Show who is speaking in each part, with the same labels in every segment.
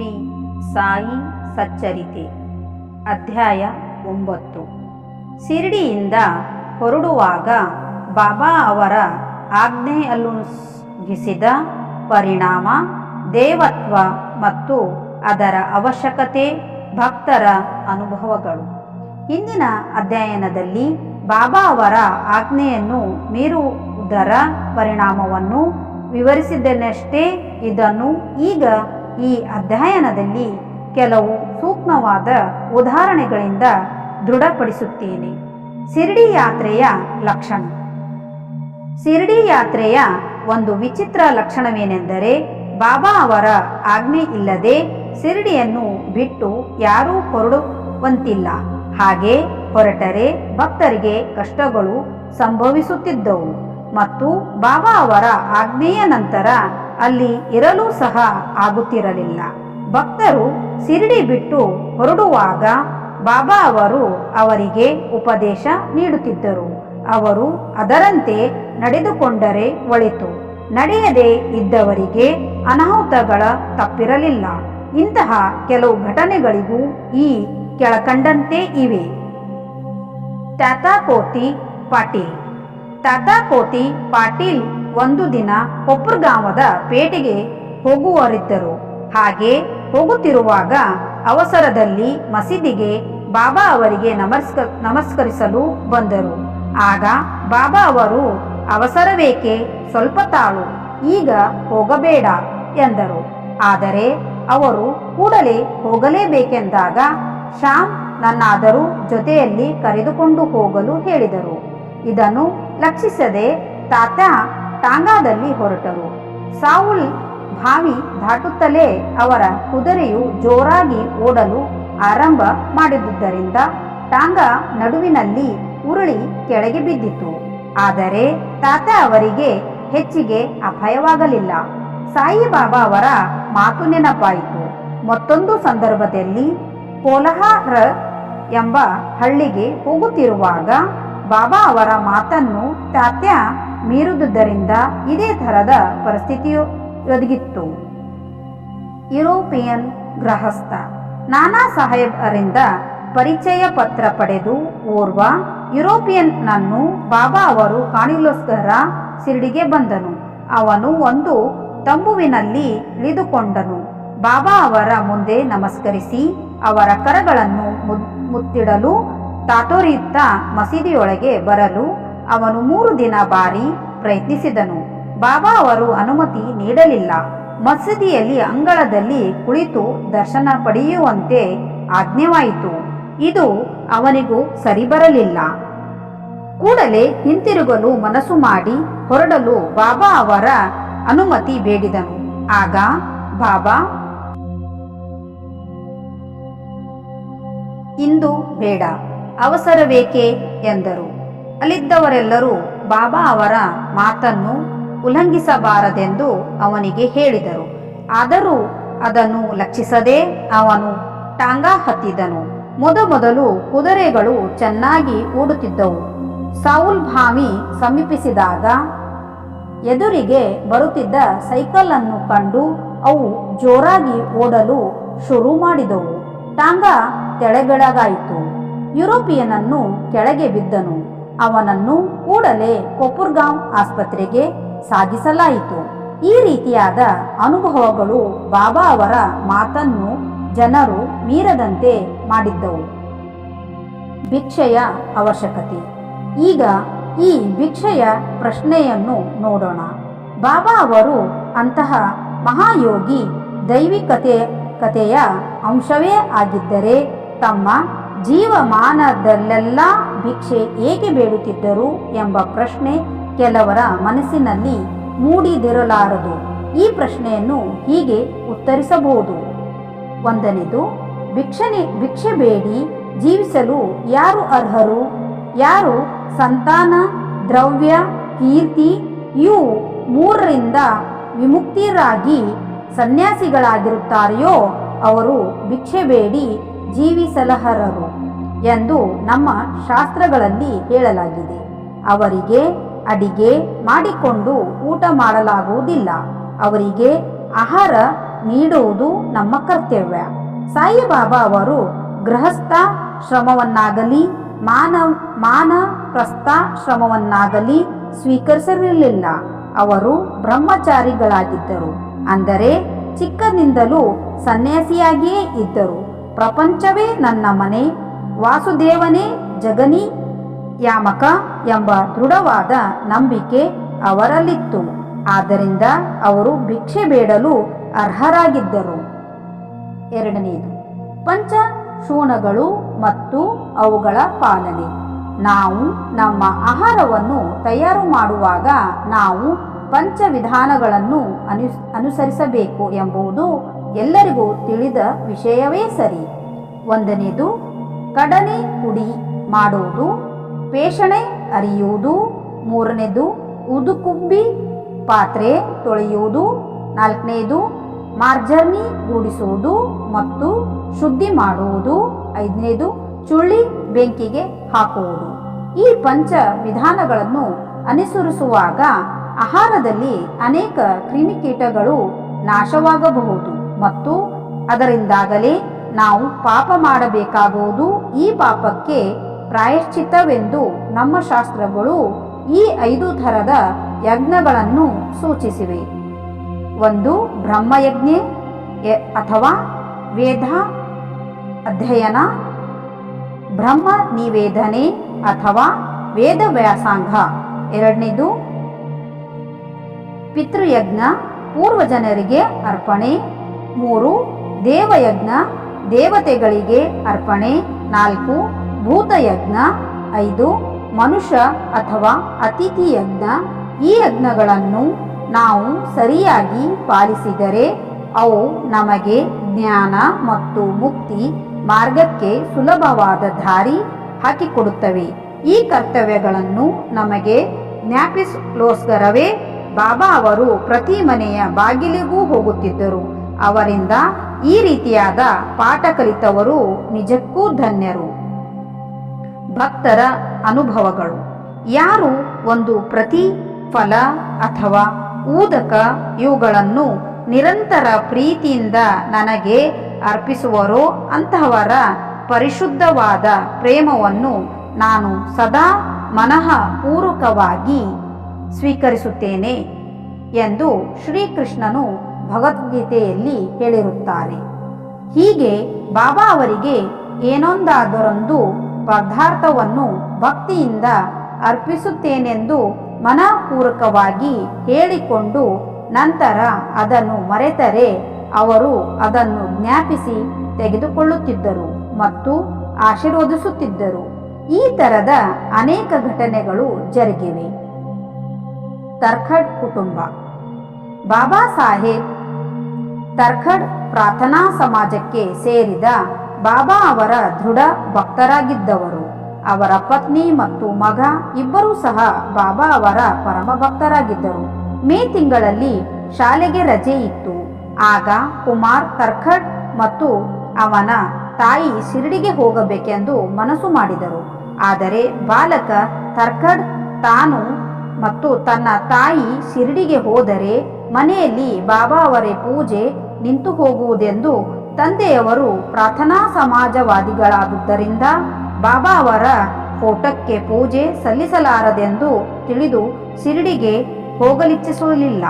Speaker 1: ಶ್ರೀ ಸಾಯಿ ಸಚ್ಚರಿತೆ. ಅಧ್ಯಾಯ ಒಂಬತ್ತು. ಶಿರಡಿಯಿಂದ ಹೊರಡುವಾಗ ಬಾಬಾ ಅವರ ಆಜ್ಞೆಯಲ್ಲುಗಿಸಿದ ಪರಿಣಾಮ, ದೇವತ್ವ ಮತ್ತು ಅದರ ಅವಶ್ಯಕತೆ, ಭಕ್ತರ ಅನುಭವಗಳು. ಇಂದಿನ ಅಧ್ಯಯನದಲ್ಲಿ ಬಾಬಾ ಅವರ ಆಜ್ಞೆಯನ್ನು ಮೀರುವುದರ ಪರಿಣಾಮವನ್ನು ವಿವರಿಸಿದ್ದೇನಷ್ಟೇ, ಇದನ್ನು ಈಗ ಈ ಅಧ್ಯಯನದಲ್ಲಿ ಕೆಲವು ಸೂಕ್ಷ್ಮವಾದ ಉದಾಹರಣೆಗಳಿಂದ ದೃಢಪಡಿಸುತ್ತೇನೆ. ಶಿರಡಿ ಯಾತ್ರೆಯ ಲಕ್ಷಣ. ಶಿರಡಿ ಯಾತ್ರೆಯ ಒಂದು ವಿಚಿತ್ರ ಲಕ್ಷಣವೇನೆಂದರೆ ಬಾಬಾ ಅವರ ಆಜ್ಞೆ ಇಲ್ಲದೆ ಶಿರಡಿಯನ್ನು ಬಿಟ್ಟು ಯಾರೂ ಹೊರಡುವಂತಿಲ್ಲ. ಹಾಗೆ ಹೊರಟರೆ ಭಕ್ತರಿಗೆ ಕಷ್ಟಗಳು ಸಂಭವಿಸುತ್ತಿದ್ದವು. ಮತ್ತು ಬಾಬಾ ಅವರ ಆಜ್ಞೆಯ ನಂತರ ಅಲ್ಲಿ ಇರಲು ಸಹ ಆಗುತ್ತಿರಲಿಲ್ಲ. ಭಕ್ತರು ಸಿರಿಡಿ ಬಿಟ್ಟು ಹೊರಡುವಾಗ ಬಾಬಾ ಅವರು ಅವರಿಗೆ ಉಪದೇಶ ನೀಡುತ್ತಿದ್ದರು. ಅವರು ಅದರಂತೆ ನಡೆದುಕೊಂಡರೆ ಒಳಿತು. ನಡೆಯದೆ ಇದ್ದವರಿಗೆ ಅನಾಹುತಗಳ ತಪ್ಪಿರಲಿಲ್ಲ. ಇಂತಹ ಕೆಲವು ಘಟನೆಗಳಿಗೂ ಈ ಕೆಳಕಂಡಂತೆ ಇವೆ. ತಾತಾಕೋತಿ ಪಾಟೀಲ್. ತಾತಾಕೋತಿ ಪಾಟೀಲ್ ಒಂದು ದಿನ ಕೊಪ್ಪರ್ಗಾಂವದ ಪೇಟೆಗೆ ಹೋಗುವರಿದ್ದರು. ಹಾಗೆ ಹೋಗುತ್ತಿರುವಾಗ ಅವಸರದಲ್ಲಿ ಮಸೀದಿಗೆ ಬಾಬಾ ಅವರಿಗೆ ನಮಸ್ಕ, ನಮಸ್ಕರಿಸಲು ಬಂದರು. ಆಗ ಬಾಬಾ ಅವರು, ಅವಸರವೇಕೆ ಸ್ವಲ್ಪ ತಾಳು, ಈಗ ಹೋಗಬೇಡ ಎಂದರು. ಆದರೆ ಅವರು ಕೂಡಲೇ ಹೋಗಲೇಬೇಕೆಂದಾಗ ಶ್ಯಾಮ್ ನನ್ನಾದರೂ ಜೊತೆಯಲ್ಲಿ ಕರೆದುಕೊಂಡು ಹೋಗಲು ಹೇಳಿದರು. ಇದನ್ನು ಲಕ್ಷಿಸದೆ ತಾತ ಟಾಂಗಾದಲ್ಲಿ ಹೊರಟರು. ಸಾವುಲ್ ಭಾವಿ ದಾಟುತ್ತಲೇ ಅವರ ಕುದುರೆಯು ಜೋರಾಗಿ ಓಡಲು ಆರಂಭ ಮಾಡಿದುದರಿಂದ ಟಾಂಗಾ ನಡುವಿನಲ್ಲಿ ಉರುಳಿ ಕೆಳಗೆ ಬಿದ್ದಿತು. ಆದರೆ ತಾತ ಅವರಿಗೆ ಹೆಚ್ಚಿಗೆ ಅಪಾಯವಾಗಲಿಲ್ಲ. ಸಾಯಿಬಾಬಾ ಅವರ ಮಾತು ನೆನಪಾಯಿತು. ಮತ್ತೊಂದು ಸಂದರ್ಭದಲ್ಲಿ ಕೋಲಹಾರ ಎಂಬ ಹಳ್ಳಿಗೆ ಹೋಗುತ್ತಿರುವಾಗ ಬಾಬಾ ಅವರ ಮಾತನ್ನು ತಾತ್ಯ ಮೀರುವುದರಿಂದ ಇದೇ ಥರದ ಪರಿಸ್ಥಿತಿಯು ಒದಗಿತ್ತು. ಯುರೋಪಿಯನ್ ಗೃಹಸ್ಥ ನಾನಾ ಸಾಹೇಬರಿಂದ ಪರಿಚಯ ಪತ್ರ ಪಡೆದು ಓರ್ವ ಯುರೋಪಿಯನ್ನನ್ನು ಬಾಬಾ ಅವರು ಕಾಣಿಲೋಸ್ಕರ ಸಿರಡಿಗೆ ಬಂದನು. ಅವನು ಒಂದು ತಂಬುವಿನಲ್ಲಿ ಇಳಿದುಕೊಂಡನು. ಬಾಬಾ ಅವರ ಮುಂದೆ ನಮಸ್ಕರಿಸಿ ಅವರ ಕರಗಳನ್ನು ಮುತ್ತಿಡಲು ತಾತೋರಿಯುತ್ತ ಮಸೀದಿಯೊಳಗೆ ಬರಲು ಅವನು ಮೂರು ದಿನ ಬಾರಿ ಪ್ರಯತ್ನಿಸಿದನು. ಬಾಬಾ ಅವರು ಅನುಮತಿ ನೀಡಲಿಲ್ಲ. ಮಸೀದಿಯಲ್ಲಿ ಅಂಗಳದಲ್ಲಿ ಕುಳಿತು ದರ್ಶನ ಪಡೆಯುವಂತೆ ಆಜ್ಞೆವಾಯಿತು. ಇದು ಅವನಿಗೂ ಸರಿ ಬರಲಿಲ್ಲ ಕೂಡಲೇ ಹಿಂತಿರುಗಲು ಮನಸ್ಸು ಮಾಡಿ ಹೊರಡಲು ಬಾಬಾ ಅವರ ಅನುಮತಿ ಬೇಡಿದನು. ಆಗ ಬಾಬಾ, ಇಂದು ಬೇಡ, ಅವಸರವೇಕೆ? ಎಂದರು. ಅಲ್ಲಿದ್ದವರೆಲ್ಲರೂ ಬಾಬಾ ಅವರ ಮಾತನ್ನು ಉಲ್ಲಂಘಿಸಬಾರದೆಂದು ಅವನಿಗೆ ಹೇಳಿದರು. ಆದರೂ ಅದನ್ನು ಲಕ್ಷಿಸದೆ ಅವನು ಟಾಂಗಾ ಹತ್ತಿದನು. ಮೊದಮೊದಲು ಕುದುರೆಗಳು ಚೆನ್ನಾಗಿ ಓಡುತ್ತಿದ್ದವು. ಸಾವುಲ್ ಭಾವಿ ಸಮೀಪಿಸಿದಾಗ ಎದುರಿಗೆ ಬರುತ್ತಿದ್ದ ಸೈಕಲ್ ಅನ್ನು ಕಂಡು ಅವು ಜೋರಾಗಿ ಓಡಲು ಶುರು ಮಾಡಿದವು. ಟಾಂಗಾ ತೆಳೆಬೆಳಗಾಯಿತು ಯುರೋಪಿಯನನ್ನು ಕೆಳಗೆ ಬಿದ್ದನು. ಅವನನ್ನು ಕೂಡಲೇ ಕೊಪುರ್ಗಾಂ ಆಸ್ಪತ್ರೆಗೆ ಸಾಗಿಸಲಾಯಿತು. ಈ ರೀತಿಯಾದ ಅನುಭವಗಳು ಬಾಬಾ ಅವರ ಮಾತನ್ನು ಜನರು ಮೀರದಂತೆ ಮಾಡಿದ್ದವು. ಭಿಕ್ಷೆಯ ಅವಶ್ಯಕತೆ. ಈಗ ಈ ಭಿಕ್ಷೆಯ ಪ್ರಶ್ನೆಯನ್ನು ನೋಡೋಣ. ಬಾಬಾ ಅವರು ಅಂತಹ ಮಹಾಯೋಗಿ ದೈವಿಕತೆ ಕತೆಯ ಅಂಶವೇ ಆಗಿದ್ದರೆ ತಮ್ಮ ಜೀವಮಾನದಲ್ಲೆಲ್ಲ ಭಿಕ್ಷೆ ಏಕೆ ಬೇಡುತ್ತಿದ್ದರು ಎಂಬ ಪ್ರಶ್ನೆ ಕೆಲವರ ಮನಸ್ಸಿನಲ್ಲಿ ಮೂಡಿದಿರಲಾರದು. ಈ ಪ್ರಶ್ನೆಯನ್ನು ಹೀಗೆ ಉತ್ತರಿಸಬಹುದು. ಒಂದನೇದು ಭಿಕ್ಷನೆ, ಭಿಕ್ಷೆ ಬೇಡಿ, ಜೀವಿಸಲು ಯಾರು ಅರ್ಹರು? ಯಾರು ಸಂತಾನ, ದ್ರವ್ಯ, ಕೀರ್ತಿ? ಇವು ಮೂರರಿಂದ ವಿಮುಕ್ತಿರಾಗಿ ಸನ್ಯಾಸಿಗಳಾಗಿರುತ್ತಾರೆಯೋ, ಅವರು ಭಿಕ್ಷೆ ಬೇಡಿ ಜೀವಿಸಲಹರರು ಎಂದು ನಮ್ಮ ಶಾಸ್ತ್ರಗಳಲ್ಲಿ ಹೇಳಲಾಗಿದೆ. ಅವರಿಗೆ ಅಡಿಗೆ ಮಾಡಿಕೊಂಡು ಊಟ ಮಾಡಲಾಗುವುದಿಲ್ಲ. ಅವರಿಗೆ ಆಹಾರ ನೀಡುವುದು ನಮ್ಮ ಕರ್ತವ್ಯ. ಸಾಯಿಬಾಬಾ ಅವರು ಗೃಹಸ್ಥ ಶ್ರಮವನ್ನಾಗಲಿ, ಮಾನ ಪ್ರಸ್ಥ ಶ್ರಮವನ್ನಾಗಲಿ ಸ್ವೀಕರಿಸಿರಲಿಲ್ಲ ಅವರು ಬ್ರಹ್ಮಚಾರಿಗಳಾಗಿದ್ದರು. ಅಂದರೆ ಚಿಕ್ಕನಿಂದಲೂ ಸನ್ಯಾಸಿಯಾಗಿಯೇ ಇದ್ದರು. ಪ್ರಪಂಚವೇ ನನ್ನ ಮನೆ, ವಾಸುದೇವನೇ ಜಗನಿ, ಯಾಮಕ ಎಂಬ ದೃಢವಾದ ನಂಬಿಕೆ ಅವರಲ್ಲಿತ್ತು. ಆದ್ದರಿಂದ ಅವರು ಭಿಕ್ಷೆ ಬೇಡಲು ಅರ್ಹರಾಗಿದ್ದರು. ಎರಡನೆಯದು ಪಂಚ ಶೂನಗಳು ಮತ್ತು ಅವುಗಳ ಪಾಲನೆ. ನಾವು ನಮ್ಮ ಆಹಾರವನ್ನು ತಯಾರು ಮಾಡುವಾಗ ನಾವು ಪಂಚವಿಧಾನಗಳನ್ನು ಅನು ಅನುಸರಿಸಬೇಕು ಎಂಬುದು ಎಲ್ಲರಿಗೂ ತಿಳಿದ ವಿಷಯವೇ ಸರಿ. ಒಂದನೇದು ಕಡನೆ ಪುಡಿ ಮಾಡುವುದು ಪೇಷಣೆ ಅರಿಯುವುದು. ಮೂರನೇದು ಉದುಕುಬ್ಬಿ ಪಾತ್ರೆ ತೊಳೆಯುವುದು. ನಾಲ್ಕನೇದು ಮಾರ್ಜರ್ನಿ ಗೂಡಿಸುವುದು ಮತ್ತು ಶುದ್ಧಿ ಮಾಡುವುದು. ಐದನೇದು, ಚುಳ್ಳಿ ಬೆಂಕಿಗೆ ಹಾಕುವುದು. ಈ ಪಂಚ ವಿಧಾನಗಳನ್ನು ಅನುಸರಿಸುವಾಗ ಆಹಾರದಲ್ಲಿ ಅನೇಕ ಕ್ರಿಮಿಕೀಟಗಳು ನಾಶವಾಗಬಹುದು. ಮತ್ತು ಅದರಿಂದಾಗಲೇ ನಾವು ಪಾಪ ಮಾಡಬೇಕಾಗುವುದು ಈ ಪಾಪಕ್ಕೆ ಪ್ರಾಯಶ್ಚಿತವೆಂದು ನಮ್ಮ ಶಾಸ್ತ್ರಗಳು ಈ ಐದು ಥರದ ಯಜ್ಞಗಳನ್ನು ಸೂಚಿಸಿವೆ. ಒಂದು, ಬ್ರಹ್ಮಯಜ್ಞೆ ಅಥವಾ ವೇದ, ಅಧ್ಯಯನ, ಬ್ರಹ್ಮ ನಿವೇದನೆ ಅಥವಾ ವೇದ ವ್ಯಾಸಾಂಗ. ಎರಡನೇದು, ಪಿತೃಯಜ್ಞ, ಪೂರ್ವಜನರಿಗೆ ಅರ್ಪಣೆ. ಮೂರು, ದೇವಯಜ್ಞ, ದೇವತೆಗಳಿಗೆ ಅರ್ಪಣೆ. ನಾಲ್ಕು, ಭೂತಯಜ್ಞ. ಐದು, ಮನುಷ್ಯ ಅಥವಾ ಅತಿಥಿ ಯಜ್ಞ ಈ ಯಜ್ಞಗಳನ್ನು ನಾವು ಸರಿಯಾಗಿ ಪಾಲಿಸಿದರೆ ಅವು ನಮಗೆ ಜ್ಞಾನ ಮತ್ತು ಮುಕ್ತಿ ಮಾರ್ಗಕ್ಕೆ ಸುಲಭವಾದ ದಾರಿ ಹಾಕಿಕೊಡುತ್ತವೆ. ಈ ಕರ್ತವ್ಯಗಳನ್ನು ನಮಗೆ ಜ್ಞಾಪಿಸಲೋಸ್ಕರವೇ ಬಾಬಾ ಅವರು ಪ್ರತಿ ಮನೆಯ ಬಾಗಿಲಿಗೂ ಹೋಗುತ್ತಿದ್ದರು. ಅವರಿಂದ ಈ ರೀತಿಯಾದ ಪಾಠ ಕಲಿತವರು ನಿಜಕ್ಕೂ ಧನ್ಯರು. ಭಕ್ತರ ಅನುಭವಗಳು. ಯಾರು ಒಂದು ಪ್ರತಿಫಲ ಅಥವಾ ಊದಕ ಇವುಗಳನ್ನು ನಿರಂತರ ಪ್ರೀತಿಯಿಂದ ನನಗೆ ಅರ್ಪಿಸುವರೋ ಅಂತಹವರ ಪರಿಶುದ್ಧವಾದ ಪ್ರೇಮವನ್ನು ನಾನು ಸದಾ ಮನಃಪೂರ್ವಕವಾಗಿ ಸ್ವೀಕರಿಸುತ್ತೇನೆ ಎಂದು ಶ್ರೀಕೃಷ್ಣನು ಭಗವದ್ಗೀತೆಯಲ್ಲಿ ಹೇಳಿರುತ್ತಾರೆ. ಹೀಗೆ ಬಾಬಾ ಅವರಿಗೆ ಏನೊಂದಾದರೊಂದು ಪದಾರ್ಥವನ್ನು ಭಕ್ತಿಯಿಂದ ಅರ್ಪಿಸುತ್ತೇನೆಂದು ಮನಪೂರ್ವಕವಾಗಿ ಹೇಳಿಕೊಂಡು ನಂತರ ಅದನ್ನು ಮರೆತರೆ ಅವರು ಅದನ್ನು ಜ್ಞಾಪಿಸಿ ತೆಗೆದುಕೊಳ್ಳುತ್ತಿದ್ದರು ಮತ್ತು ಆಶೀರ್ವದಿಸುತ್ತಿದ್ದರು. ಈ ತರದ ಅನೇಕ ಘಟನೆಗಳು ಜರುಗಿವೆ. ತರ್ಖಡ್ ಕುಟುಂಬ. ಬಾಬಾ ಸಾಹೇಬ್ ತರ್ಖಡ್ ಪ್ರಾರ್ಥನಾ ಸಮಾಜಕ್ಕೆ ಸೇರಿದ ಬಾಬಾ ಅವರ ದೃಢ ಭಕ್ತರಾಗಿದ್ದವರು. ಅವರ ಪತ್ನಿ ಮತ್ತು ಮಗ ಇಬ್ಬರೂ ಸಹ ಬಾಬಾ ಅವರ ಪರಮ ಭಕ್ತರಾಗಿದ್ದರು. ಮೇ ತಿಂಗಳಲ್ಲಿ ಶಾಲೆಗೆ ರಜೆ ಇತ್ತು. ಆಗ ಕುಮಾರ್ ತರ್ಖಡ್ ಮತ್ತು ಅವನ ತಾಯಿ ಶಿರಡಿಗೆ ಹೋಗಬೇಕೆಂದು ಮನಸ್ಸು ಮಾಡಿದರು. ಆದರೆ ಬಾಲಕ ತರ್ಖಡ್ ತಾನು ಮತ್ತು ತನ್ನ ತಾಯಿ ಶಿರಡಿಗೆ ಹೋದರೆ ಮನೆಯಲ್ಲಿ ಬಾಬಾ ಅವರೇ ಪೂಜೆ ನಿಂತು ಹೋಗುವುದೆಂದು ತಂದೆಯವರು ಪ್ರಾರ್ಥನಾ ಸಮಾಜವಾದಿಗಳಾದುದರಿಂದ ಬಾಬಾ ಅವರ ಫೋಟೋಕ್ಕೆ ಪೂಜೆ ಸಲ್ಲಿಸಲಾರದೆಂದು ತಿಳಿದು ಶಿರಡಿಗೆ ಹೋಗಲಿಚ್ಛಿಸಲಿಲ್ಲ.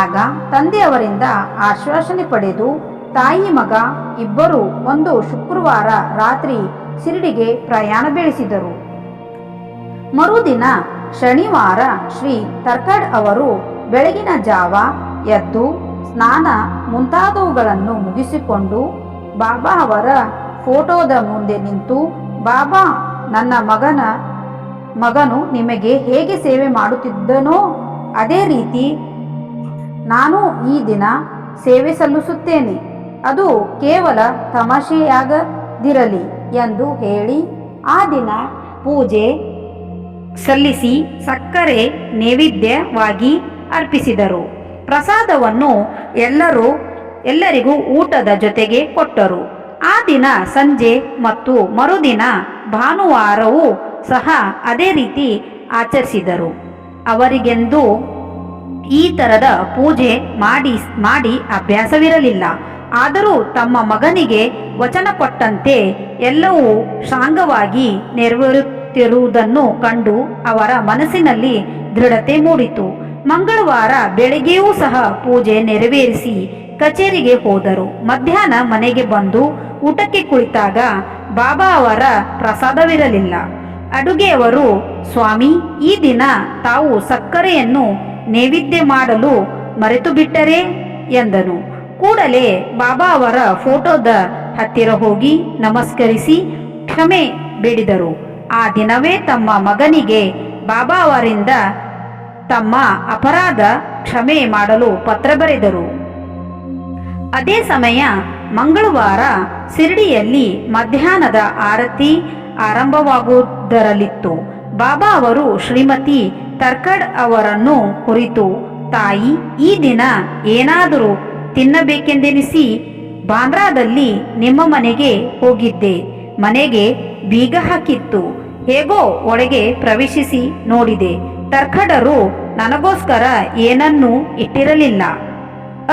Speaker 1: ಆಗ ತಂದೆಯವರಿಂದ ಆಶ್ವಾಸನೆ ಪಡೆದು ತಾಯಿ ಮಗ ಇಬ್ಬರು ಒಂದು ಶುಕ್ರವಾರ ರಾತ್ರಿ ಶಿರಡಿಗೆ ಪ್ರಯಾಣ ಬೆಳೆಸಿದರು. ಮರುದಿನ ಶನಿವಾರ ಶ್ರೀ ತರ್ಕಡ್ ಅವರು ಬೆಳಗಿನ ಜಾವ ಎದ್ದು ಸ್ನಾನ ಮುಂತಾದವುಗಳನ್ನು ಮುಗಿಸಿಕೊಂಡು ಬಾಬಾ ಅವರ ಫೋಟೋದ ಮುಂದೆ ನಿಂತು, ಬಾಬಾ, ನನ್ನ ಮಗನ, ಮಗನು ನಿಮಗೆ ಹೇಗೆ ಸೇವೆ ಮಾಡುತ್ತಿದ್ದನೋ ಅದೇ ರೀತಿ ನಾನು ಈ ದಿನ ಸೇವೆ ಸಲ್ಲಿಸುತ್ತೇನೆ. ಅದು ಕೇವಲ ತಮಾಷೆಯಾಗದಿರಲಿ ಎಂದು ಹೇಳಿ ಆ ದಿನ ಪೂಜೆ ಸಲ್ಲಿಸಿ ಸಕ್ಕರೆ ನೈವೇದ್ಯವಾಗಿ ಅರ್ಪಿಸಿದರು. ಪ್ರಸಾದವನ್ನು ಎಲ್ಲರೂ ಎಲ್ಲರಿಗೂ ಊಟದ ಜೊತೆಗೆ ಕೊಟ್ಟರು. ಆ ದಿನ ಸಂಜೆ ಮತ್ತು ಮರುದಿನ ಭಾನುವಾರವೂ ಸಹ ಅದೇ ರೀತಿ ಆಚರಿಸಿದರು. ಅವರಿಗೆಂದು ಈ ತರದ ಪೂಜೆ ಮಾಡಿ ಮಾಡಿ ಅಭ್ಯಾಸವಿರಲಿಲ್ಲ. ಆದರೂ ತಮ್ಮ ಮಗನಿಗೆ ವಚನ ಕೊಟ್ಟಂತೆ ಎಲ್ಲವೂ ಶಾಂಗವಾಗಿ ನೆರವೇರುತ್ತಿರುವುದನ್ನು ಕಂಡು ಅವರ ಮನಸ್ಸಿನಲ್ಲಿ ದೃಢತೆ ಮೂಡಿತು. ಮಂಗಳವಾರ ಬೆಳಗ್ಗೆಯೂ ಸಹ ಪೂಜೆ ನೆರವೇರಿಸಿ ಕಚೇರಿಗೆ ಹೋದರು. ಮಧ್ಯಾಹ್ನ ಮನೆಗೆ ಬಂದು ಊಟಕ್ಕೆ ಕುಳಿತಾಗ ಬಾಬಾ ಅವರ ಪ್ರಸಾದವಿರಲಿಲ್ಲ. ಅಡುಗೆಯವರು, ಸ್ವಾಮಿ, ಈ ದಿನ ತಾವು ಸಕ್ಕರೆಯನ್ನು ನೈವೇದ್ಯ ಮಾಡಲು ಮರೆತು ಬಿಟ್ಟರೆ ಎಂದನು. ಕೂಡಲೇ ಬಾಬಾ ಅವರ ಫೋಟೋದ ಹತ್ತಿರ ಹೋಗಿ ನಮಸ್ಕರಿಸಿ ಕ್ಷಮೆ ಬೇಡಿದರು. ಆ ದಿನವೇ ತಮ್ಮ ಮಗನಿಗೆ ಬಾಬಾ ಅವರಿಂದ ತಮ್ಮ ಅಪರಾಧ ಕ್ಷಮೆ ಮಾಡಲು ಪತ್ರ ಬರೆದರು. ಅದೇ ಸಮಯ ಮಂಗಳವಾರ ಶಿರಡಿಯಲ್ಲಿ ಮಧ್ಯಾಹ್ನದ ಆರತಿ ಆರಂಭವಾಗುವುದರಲ್ಲಿತ್ತು. ಬಾಬಾ ಅವರು ಶ್ರೀಮತಿ ತರ್ಕಡ್ ಅವರನ್ನು ಕುರಿತು, ತಾಯಿ, ಈ ದಿನ ಏನಾದರೂ ತಿನ್ನಬೇಕೆಂದೆನಿಸಿ ಬಾಂದ್ರಾದಲ್ಲಿ ನಿಮ್ಮ ಮನೆಗೆ ಹೋಗಿದ್ದೆ. ಮನೆಗೆ ಬೀಗ ಹಾಕಿತ್ತು. ಹೇಗೋ ಒಳಗೆ ಪ್ರವೇಶಿಸಿ ನೋಡಿದೆ. ತರ್ಕಡರು ನನಗೋಸ್ಕರ ಏನನ್ನೂ ಇಟ್ಟಿರಲಿಲ್ಲ.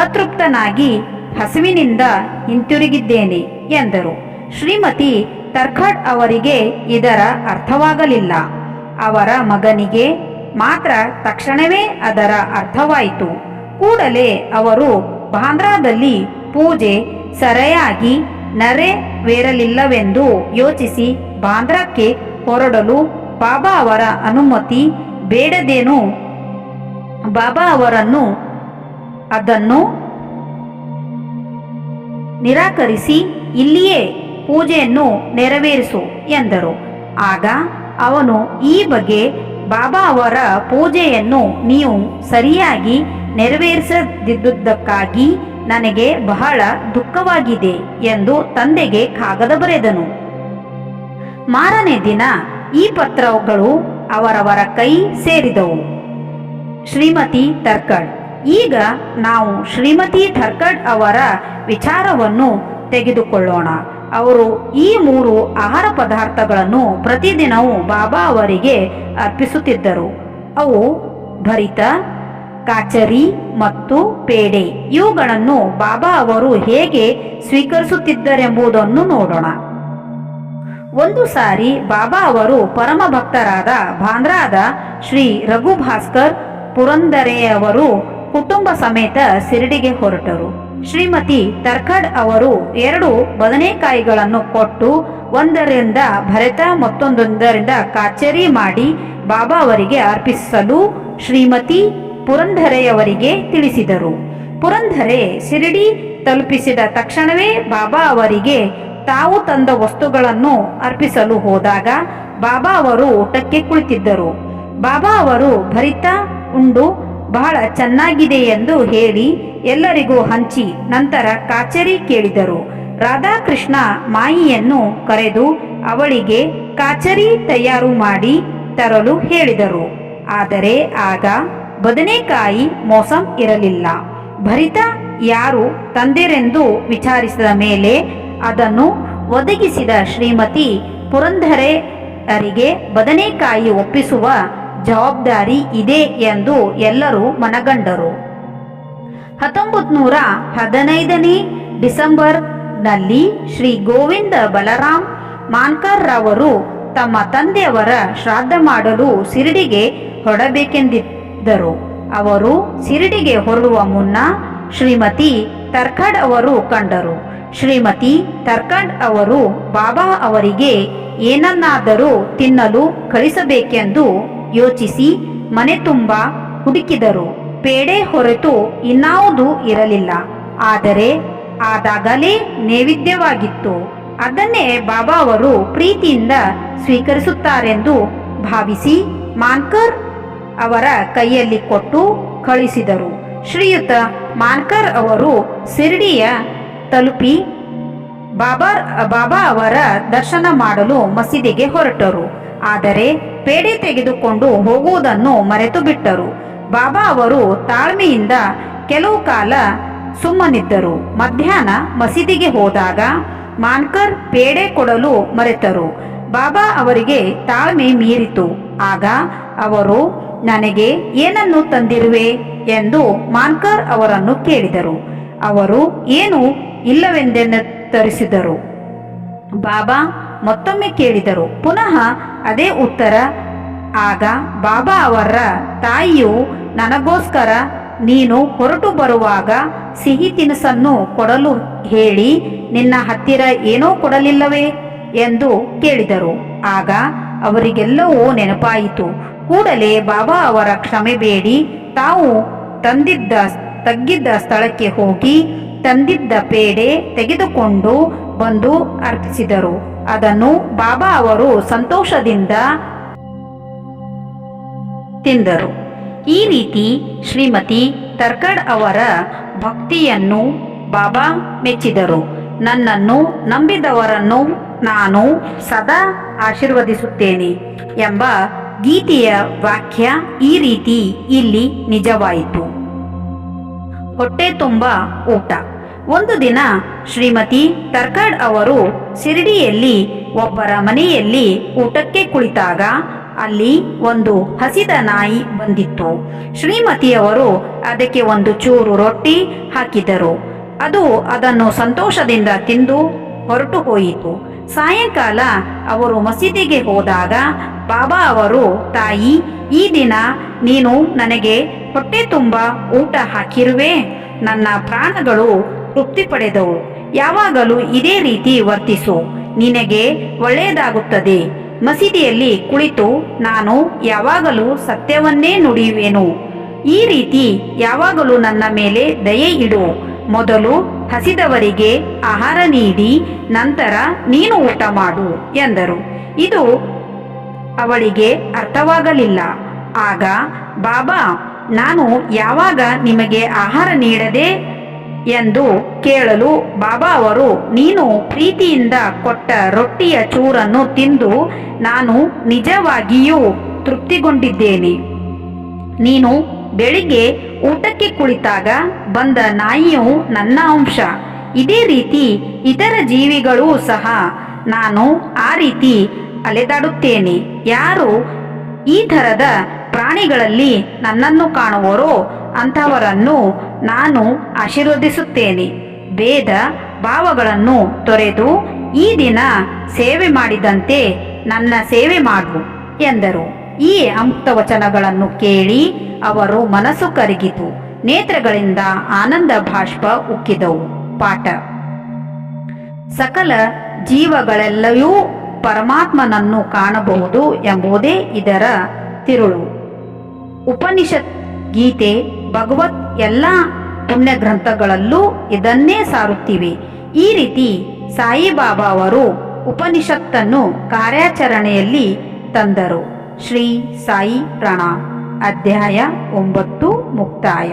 Speaker 1: ಅತೃಪ್ತನಾಗಿ ಹಸುವಿನಿಂದ ಹಿಂತಿರುಗಿದ್ದೇನೆ ಎಂದರು. ಶ್ರೀಮತಿ ತರ್ಖಡ್ ಅವರಿಗೆ ಇದರ ಅರ್ಥವಾಗಲಿಲ್ಲ. ಅವರ ಮಗನಿಗೆ ಮಾತ್ರ ತಕ್ಷಣವೇ ಅದರ ಅರ್ಥವಾಯಿತು. ಕೂಡಲೇ ಅವರು ಬಾಂದ್ರಾದಲ್ಲಿ ಪೂಜೆ ಸರಿಯಾಗಿ ನೆರವೇರಲಿಲ್ಲವೆಂದು ಯೋಚಿಸಿ ಬಾಂದ್ರಾಕ್ಕೆ ಹೊರಡಲು ಬಾಬಾ ಅವರ ಅನುಮತಿ ಬೇಡದೇನು ಬಾಬಾ ಅವರನ್ನು ಅದನ್ನು ನಿರಾಕರಿಸಿ ಇಲ್ಲಿಯೇ ಪೂಜೆಯನ್ನು ನೆರವೇರಿಸು ಎಂದರು. ಆಗ ಅವನು ಈ ಬಗ್ಗೆ ಬಾಬಾ ಅವರ ಪೂಜೆಯನ್ನು ನೀವು ಸರಿಯಾಗಿ ನೆರವೇರಿಸದಿದ್ದುದಕ್ಕಾಗಿ ನನಗೆ ಬಹಳ ದುಃಖವಾಗಿದೆ ಎಂದು ತಂದೆಗೆ ಕಾಗದ ಬರೆದನು. ಮಾರನೇ ದಿನ ಈ ಪತ್ರಗಳು ಅವರವರ ಕೈ ಸೇರಿದವು. ಶ್ರೀಮತಿ ತರ್ಕಡ್ ಈಗ ನಾವು ಶ್ರೀಮತಿ ಥರ್ಕಡ್ ಅವರ ವಿಚಾರವನ್ನು ತೆಗೆದುಕೊಳ್ಳೋಣ. ಅವರು ಈ ಮೂರು ಆಹಾರ ಪದಾರ್ಥಗಳನ್ನು ಪ್ರತಿದಿನವೂ ಬಾಬಾ ಅವರಿಗೆ ಅರ್ಪಿಸುತ್ತಿದ್ದರು. ಅವು ಭರಿತ, ಕಾಚರಿ ಮತ್ತು ಪೇಡೆ. ಇವುಗಳನ್ನು ಬಾಬಾ ಅವರು ಹೇಗೆ ಸ್ವೀಕರಿಸುತ್ತಿದ್ದರೆಂಬುದನ್ನು ನೋಡೋಣ. ಒಂದು ಸಾರಿ ಬಾಬಾ ಅವರು ಪರಮ ಭಕ್ತರಾದ ಬಾಂದ್ರಾದ ಶ್ರೀ ರಘು ಭಾಸ್ಕರ್ ಪುರಂದರೆಯವರು ಕುಟುಂಬ ಸಮೇತ ಸಿರಡಿಗೆ ಹೊರಟರು. ಶ್ರೀಮತಿ ತರ್ಕಡ್ ಅವರು ಎರಡು ಬದನೆಕಾಯಿಗಳನ್ನು ಕೊಟ್ಟು ಒಂದರಿಂದ ಭರತ ಮತ್ತೊಂದೊಂದರಿಂದ ಕಾಚರಿ ಮಾಡಿ ಬಾಬಾ ಅವರಿಗೆ ಅರ್ಪಿಸಲು ಶ್ರೀಮತಿ ಪುರಂಧರೆಯವರಿಗೆ ತಿಳಿಸಿದರು. ಪುರಂದರೆ ಶಿರಡಿ ತಲುಪಿಸಿದ ತಕ್ಷಣವೇ ಬಾಬಾ ಅವರಿಗೆ ತಾವು ತಂದ ವಸ್ತುಗಳನ್ನು ಅರ್ಪಿಸಲು ಹೋದಾಗ ಬಾಬಾ ಅವರು ಊಟಕ್ಕೆ ಕುಳಿತಿದ್ದರು. ಬಾಬಾ ಅವರು ಭರಿತ ಉಂಡು. ಬಹಳ ಚೆನ್ನಾಗಿದೆ ಎಂದು ಹೇಳಿ ಎಲ್ಲರಿಗೂ ಹಂಚಿ ನಂತರ ಕಾಚರಿ ಕೇಳಿದರು. ರಾಧಾಕೃಷ್ಣ ಮಾಯಿಯನ್ನು ಕರೆದು ಅವಳಿಗೆ ಕಾಚರಿ ತಯಾರು ಮಾಡಿ ತರಲು ಹೇಳಿದರು. ಆದರೆ ಆಗ ಬದನೆಕಾಯಿ ಮೋಸಂ ಇರಲಿಲ್ಲ. ಭರಿತ ಯಾರು ತಂದಿರೆಂದು ವಿಚಾರಿಸಿದ ಮೇಲೆ ಅದನ್ನು ಒದಗಿಸಿದ ಶ್ರೀಮತಿ ಪುರಂದರೆ ಅರಿಗೆ ಬದನೆಕಾಯಿ ಒಪ್ಪಿಸುವ ಜವಾಬ್ದಾರಿ ಇದೆ ಎಂದು ಎಲ್ಲರೂ ಮನಗಂಡರು. ಹತ್ತೊಂಬತ್ತು ನೂರ ಹದಿನೈದನೇ ಡಿಸೆಂಬರ್ನಲ್ಲಿ ಶ್ರೀ ಗೋವಿಂದ ಬಲರಾಮ್ ಮಾನ್ಕರ್ ರವರು ತಮ್ಮ ತಂದೆಯವರ ಶ್ರಾದ್ದ ಮಾಡಲು ಸಿರಿಡಿಗೆ ಹೊರಡಬೇಕೆಂದಿದ್ದರು. ಅವರು ಸಿರಿಡಿಗೆ ಹೊರಡುವ ಮುನ್ನ ಶ್ರೀಮತಿ ತರ್ಕಡ್ ಅವರು ಕಂಡರು. ಶ್ರೀಮತಿ ತರ್ಕಡ್ ಅವರು ಬಾಬಾ ಅವರಿಗೆ ಏನನ್ನಾದರೂ ತಿನ್ನಲು ಕಳಿಸಬೇಕೆಂದು ಯೋಚಿಸಿ ಮನೆ ತುಂಬ ಹುಡುಕಿದರು. ಪೇಡೆ ಹೊರತು ಇನ್ನಾವುದೂ ಇರಲಿಲ್ಲ. ಆದರೆ ಆದಾಗಲೇ ನೈವೇದ್ಯವಾಗಿತ್ತು. ಅದನ್ನೇ ಬಾಬಾ ಅವರು ಪ್ರೀತಿಯಿಂದ ಸ್ವೀಕರಿಸುತ್ತಾರೆಂದು ಭಾವಿಸಿ ಮಾನ್ಕರ್ ಅವರ ಕೈಯಲ್ಲಿ ಕೊಟ್ಟು ಕಳಿಸಿದರು ಶ್ರೀಯುತ ಮಾನ್ಕರ್ ಅವರು ಸಿರ್ಡಿಯ ತಲುಪಿ ಬಾಬಾ ಬಾಬಾ ಅವರ ದರ್ಶನ ಮಾಡಲು ಮಸೀದಿಗೆ ಹೊರಟರು. ಆದರೆ ಪೇಡೆ ತೆಗೆದುಕೊಂಡು ಹೋಗುವುದನ್ನು ಮರೆತು ಬಿಟ್ಟರು ಬಾಬಾ ಅವರು ತಾಳ್ಮೆಯಿಂದ ಕೆಲವು ಕಾಲ ಸುಮ್ಮನಿದ್ದರು. ಮಧ್ಯಾಹ್ನ ಮಸೀದಿಗೆ ಹೋದಾಗ ಮಾನ್ಕರ್ ಪೇಡೆ ಕೊಡಲು ಮರೆತರು. ಬಾಬಾ ಅವರಿಗೆ ತಾಳ್ಮೆ ಮೀರಿತು. ಆಗ ಅವರು, ನನಗೆ ಏನನ್ನು ತಂದಿರುವೆ? ಎಂದು ಮಾನ್ಕರ್ ಅವರನ್ನು ಕೇಳಿದರು. ಅವರು, ಏನು ಇಲ್ಲವೆಂದೆನ್ನರಿಸಿದರು ಬಾಬಾ ಮತ್ತೊಮ್ಮೆ ಕೇಳಿದರು. ಪುನಃ ಅದೇ ಉತ್ತರ. ಆಗ ಬಾಬಾ ಅವರ ತಾಯಿಯು, ನನಗೋಸ್ಕರ ನೀನು ಹೊರಟು ಬರುವಾಗ ಸಿಹಿ ತಿನಿಸನ್ನು ಕೊಡಲು ಹೇಳಿ, ನಿನ್ನ ಹತ್ತಿರ ಏನೋ ಕೊಡಲಿಲ್ಲವೇ? ಎಂದು ಕೇಳಿದರು. ಆಗ ಅವರಿಗೆಲ್ಲವೂ ನೆನಪಾಯಿತು. ಕೂಡಲೇ ಬಾಬಾ ಅವರ ಕ್ಷಮೆ ಬೇಡಿ. ತಾವು ತಂದಿದ್ದ, ತಗ್ಗಿದ್ದ ಸ್ಥಳಕ್ಕೆ ಹೋಗಿ, ತಂದಿದ್ದ ಪೇಡೆ ತೆಗೆದುಕೊಂಡು ಬಂದು ಅರ್ಪಿಸಿದರು. ಅದನ್ನು ಬಾಬಾ ಅವರು ಸಂತೋಷದಿಂದ ತಿಂದರು. ಈ ರೀತಿ ಶ್ರೀಮತಿ ತರ್ಕಡ್ ಅವರ ಭಕ್ತಿಯನ್ನು ಬಾಬಾ ಮೆಚ್ಚಿದರು. ನನ್ನನ್ನು ನಂಬಿದವರನ್ನು ನಾನು ಸದಾ ಆಶೀರ್ವದಿಸುತ್ತೇನೆ ಎಂಬ ಗೀತೆಯ ವಾಕ್ಯ ಈ ರೀತಿ ಇಲ್ಲಿ ನಿಜವಾಯಿತು. ಹೊಟ್ಟೆ ತುಂಬ ಊಟ. ಒಂದು ದಿನ ಶ್ರೀಮತಿ ತರ್ಕಾಡ್ ಅವರು ಶಿರಡಿಯಲ್ಲಿ ಒಬ್ಬರ ಮನೆಯಲ್ಲಿ ಊಟಕ್ಕೆ ಕುಳಿತಾಗ ಅಲ್ಲಿ ಒಂದು ಹಸಿದ ನಾಯಿ ಬಂದಿತ್ತು. ಶ್ರೀಮತಿಯವರು ಅದಕ್ಕೆ ಒಂದು ಚೂರು ರೊಟ್ಟಿ ಹಾಕಿದರು. ಅದು ಅದನ್ನು ಸಂತೋಷದಿಂದ ತಿಂದು ಹೊರಟು ಹೋಯಿತು. ಸಾಯಂಕಾಲ ಅವರು ಮಸೀದಿಗೆ ಹೋದಾಗ ಬಾಬಾ ಅವರು, ತಾಯಿ, ಈ ದಿನ ನೀನು ನನಗೆ ಹೊಟ್ಟೆ ತುಂಬ ಊಟ ಹಾಕಿರುವೆ. ನನ್ನ ಪ್ರಾಣಗಳು ತೃಪ್ತಿ ಪಡೆದವು. ಯಾವಾಗಲೂ ಇದೇ ರೀತಿ ವರ್ತಿಸು. ನಿನಗೆ ಒಳ್ಳೆಯದಾಗುತ್ತದೆ. ಮಸೀದಿಯಲ್ಲಿ ಕುಳಿತು ನಾನು ಯಾವಾಗಲೂ ಸತ್ಯವನ್ನೇ ನುಡಿಯುವೆನು. ಈ ರೀತಿ ಯಾವಾಗಲೂ ನನ್ನ ಮೇಲೆ ದಯೆ ಇಡು. ಮೊದಲು ಹಸಿದವರಿಗೆ ಆಹಾರ ನೀಡಿ, ನಂತರ ನೀನು ಊಟ ಮಾಡು, ಎಂದರು. ಇದು ಅವಳಿಗೆ ಅರ್ಥವಾಗಲಿಲ್ಲ. ಆಗ, ಬಾಬಾ, ನಾನು ಯಾವಾಗ ನಿಮಗೆ ಆಹಾರ ನೀಡದೆ ಎಂದು ಕೇಳಲು ಬಾಬಾ ಅವರು, ನೀನು ಪ್ರೀತಿಯಿಂದ ಕೊಟ್ಟ ರೊಟ್ಟಿಯ ಚೂರನ್ನು ತಿಂದು ನಾನು ನಿಜವಾಗಿಯೂ ತೃಪ್ತಿಗೊಂಡಿದ್ದೇನೆ. ನೀನು ಬೆಳಿಗ್ಗೆ ಊಟಕ್ಕೆ ಕುಳಿತಾಗ ಬಂದ ನಾಯಿಯು ನನ್ನ ಅಂಶ. ಇದೇ ರೀತಿ ಇತರ ಜೀವಿಗಳೂ ಸಹ ನಾನು ಆ ರೀತಿ ಅಲೆದಾಡುತ್ತೇನೆ. ಯಾರು ಈ ಥರದ ಪ್ರಾಣಿಗಳಲ್ಲಿ ನನ್ನನ್ನು ಕಾಣುವರೋ ಅಂಥವರನ್ನು ನಾನು ಆಶೀರ್ವದಿಸುತ್ತೇನೆ. ಭೇದ ಭಾವಗಳನ್ನು ತೊರೆದು ಈ ದಿನ ಸೇವೆ ಮಾಡಿದಂತೆ ನನ್ನ ಸೇವೆ ಮಾಡು ಎಂದರು. ಈ ಅಮುಕ್ತ ವಚನಗಳನ್ನು ಕೇಳಿ ಅವರು ಮನಸ್ಸು ಕರಗಿತು. ನೇತ್ರಗಳಿಂದ ಆನಂದ ಭಾಷ್ಪ ಉಕ್ಕಿದವು. ಪಾಠ. ಸಕಲ ಜೀವಗಳೆಲ್ಲವೂ ಪರಮಾತ್ಮನನ್ನು ಕಾಣಬಹುದು ಎಂಬುದೇ ಇದರ ತಿರುಳು. ಉಪನಿಷತ್ ಗೀತೆ ಭಗವತ್ ಎಲ್ಲ ಪುಣ್ಯ ಗ್ರಂಥಗಳಲ್ಲೂ ಇದನ್ನೇ ಸಾರುತ್ತಿವೆ. ಈ ರೀತಿ ಸಾಯಿಬಾಬಾ ಅವರು ಉಪನಿಷತ್ತನ್ನು ಕಾರ್ಯಾಚರಣೆಯಲ್ಲಿ ತಂದರು. ಶ್ರೀ ಸಾಯಿ ಪ್ರಣಾಮ್. ಅಧ್ಯಾಯ ಒಂಬತ್ತು ಮುಕ್ತಾಯ.